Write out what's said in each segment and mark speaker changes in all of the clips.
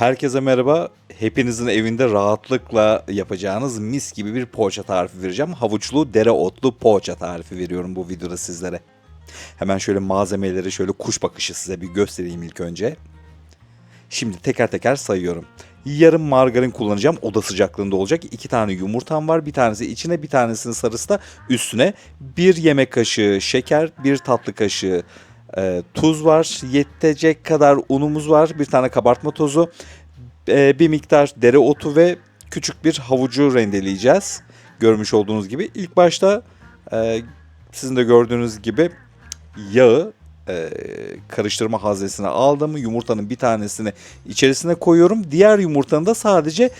Speaker 1: Herkese merhaba. Hepinizin evinde rahatlıkla yapacağınız mis gibi bir poğaça tarifi vereceğim. Havuçlu dereotlu poğaça tarifi veriyorum bu videoda sizlere. Hemen şöyle malzemeleri şöyle kuş bakışı size bir göstereyim ilk önce. Şimdi teker teker sayıyorum. Yarım margarin kullanacağım. Oda sıcaklığında olacak. İki tane yumurtam var. Bir tanesi içine bir tanesinin sarısı da üstüne. Bir yemek kaşığı şeker, bir tatlı kaşığı e, tuz var. Yetecek kadar unumuz var. Bir tane kabartma tozu. e, bir miktar dereotu ve küçük bir havucu rendeleyeceğiz. Görmüş olduğunuz gibi. İlk başta e, sizin de gördüğünüz gibi yağı e, karıştırma haznesine aldım. Yumurtanın bir tanesini içerisine koyuyorum. Diğer yumurtanın da sadece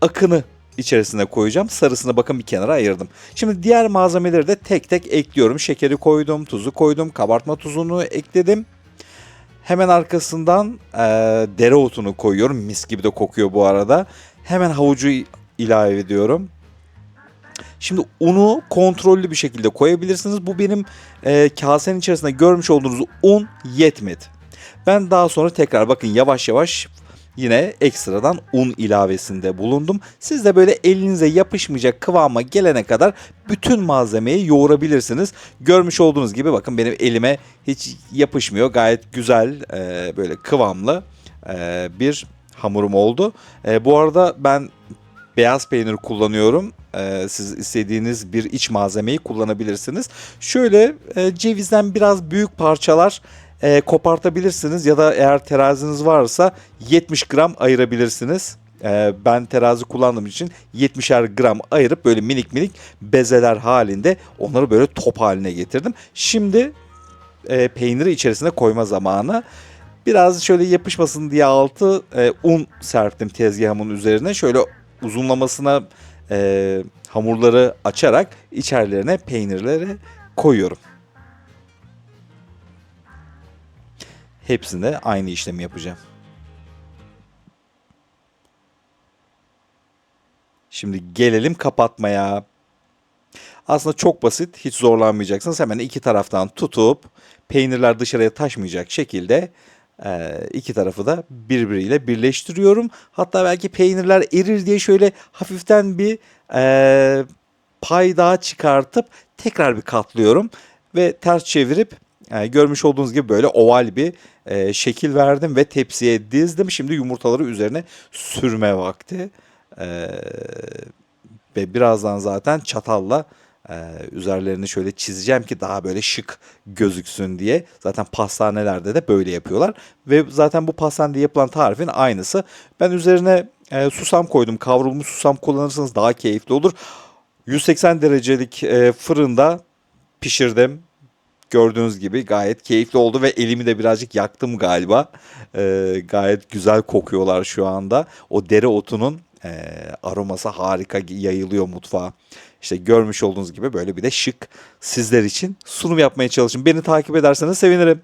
Speaker 1: akını içerisine koyacağım. Sarısını bakın bir kenara ayırdım. Şimdi diğer malzemeleri de tek tek ekliyorum. Şekeri koydum, tuzu koydum, kabartma tuzunu ekledim. Hemen arkasından e, dereotunu koyuyorum. Mis gibi de kokuyor bu arada. Hemen havucu ilave ediyorum. Şimdi unu kontrollü bir şekilde koyabilirsiniz. Bu benim e, kasenin içerisinde görmüş olduğunuz un yetmedi. Ben daha sonra tekrar bakın yavaş yavaş yine ekstradan un ilavesinde bulundum. Siz de böyle elinize yapışmayacak kıvama gelene kadar bütün malzemeyi yoğurabilirsiniz. Görmüş olduğunuz gibi bakın benim elime hiç yapışmıyor. Gayet güzel e, böyle kıvamlı e, bir hamurum oldu. E, bu arada ben beyaz peynir kullanıyorum. Ee, siz istediğiniz bir iç malzemeyi kullanabilirsiniz. Şöyle e, cevizden biraz büyük parçalar e, kopartabilirsiniz ya da eğer teraziniz varsa 70 gram ayırabilirsiniz. Ee, ben terazi kullandığım için 70'er gram ayırıp böyle minik minik bezeler halinde onları böyle top haline getirdim. Şimdi e, peyniri içerisine koyma zamanı. Biraz şöyle yapışmasın diye altı e, un serptim tezgahımın üzerine. Şöyle uzunlamasına e, hamurları açarak içerilerine peynirleri koyuyorum. Hepsinde aynı işlemi yapacağım. Şimdi gelelim kapatmaya. Aslında çok basit, hiç zorlanmayacaksınız. Hemen iki taraftan tutup peynirler dışarıya taşmayacak şekilde e, iki tarafı da birbiriyle birleştiriyorum. Hatta belki peynirler erir diye şöyle hafiften bir e, pay daha çıkartıp tekrar bir katlıyorum ve ters çevirip e, görmüş olduğunuz gibi böyle oval bir e, şekil verdim ve tepsiye dizdim. Şimdi yumurtaları üzerine sürme vakti. E, ve birazdan zaten çatalla e, üzerlerini şöyle çizeceğim ki daha böyle şık gözüksün diye. Zaten pastanelerde de böyle yapıyorlar. Ve zaten bu pastanede yapılan tarifin aynısı. Ben üzerine e, susam koydum. Kavrulmuş susam kullanırsanız daha keyifli olur. 180 derecelik e, fırında pişirdim. Gördüğünüz gibi gayet keyifli oldu ve elimi de birazcık yaktım galiba. E, gayet güzel kokuyorlar şu anda. O dereotunun e, aroması harika yayılıyor mutfağa. İşte görmüş olduğunuz gibi böyle bir de şık sizler için sunum yapmaya çalışın. Beni takip ederseniz sevinirim.